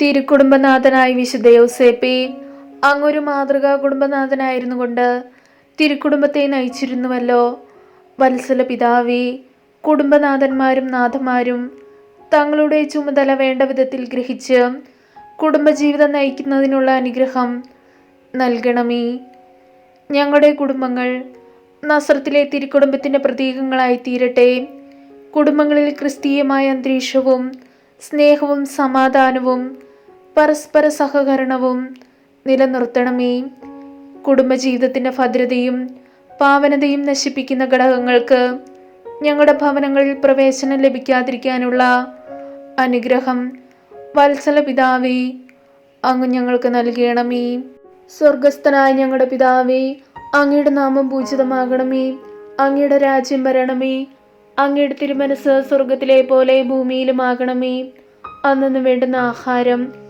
തിരുക്കുടുംബനാഥനായ വിശുദ്ധ യോസേപ്പി അങ്ങൊരു മാതൃകാ കുടുംബനാഥനായിരുന്നു കൊണ്ട് തിരുക്കുടുംബത്തെ നയിച്ചിരുന്നുവല്ലോ. വത്സല പിതാവി കുടുംബനാഥന്മാരും നാഥന്മാരും തങ്ങളുടെ ചുമതല വേണ്ട വിധത്തിൽ ഗ്രഹിച്ച് കുടുംബജീവിതം നയിക്കുന്നതിനുള്ള അനുഗ്രഹം നൽകണമേ. ഞങ്ങളുടെ കുടുംബങ്ങൾ നസ്രത്തിലെ തിരുക്കുടുംബത്തിന്റെ പ്രതീകങ്ങളായി തീരട്ടെ. കുടുംബങ്ങളിൽ ക്രിസ്തീയമായ അന്തരീക്ഷവും സ്നേഹവും സമാധാനവും പരസ്പര സഹകരണവും നിലനിർത്തണമേ. കുടുംബജീവിതത്തിന്റെ ഭദ്രതയും പാവനതയും നശിപ്പിക്കുന്ന ഘടകങ്ങൾക്ക് ഞങ്ങളുടെ ഭവനങ്ങളിൽ പ്രവേശനം ലഭിക്കാതിരിക്കാനുള്ള അനുഗ്രഹം വത്സല പിതാവേ അങ്ങ് ഞങ്ങൾക്ക് നൽകണമേ. സ്വർഗസ്ഥനായ ഞങ്ങളുടെ പിതാവേ അങ്ങയുടെ നാമം പൂജിതമാകണമേ. അങ്ങയുടെ രാജ്യം വരണമേ. അങ്ങയുടെ തിരുമനസ് സ്വർഗത്തിലെ പോലെ ഭൂമിയിലുമാകണമേ. അന്നു വേണ്ടുന്ന ആഹാരം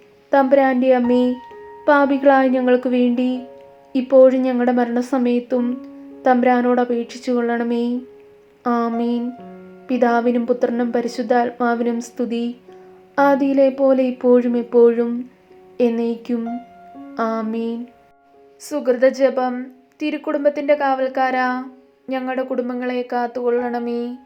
തമ്പുരാന്റെ അമ്മേ പാപികളായ ഞങ്ങൾക്ക് വേണ്ടി ഇപ്പോഴും ഞങ്ങളുടെ മരണസമയത്തും തമ്പുരാനോട് അപേക്ഷിച്ചു കൊള്ളണമേ. ആമീൻ. പിതാവിനും പുത്രനും പരിശുദ്ധാത്മാവിനും സ്തുതി. ആദിയിലെ പോലെ ഇപ്പോഴും എപ്പോഴും എന്നേക്കും. ആമീൻ. സുഹൃത ജപം. തിരുക്കുടുംബത്തിന്റെ കാവൽക്കാരാ ഞങ്ങളുടെ കുടുംബങ്ങളെ കാത്തുകൊള്ളണമേ.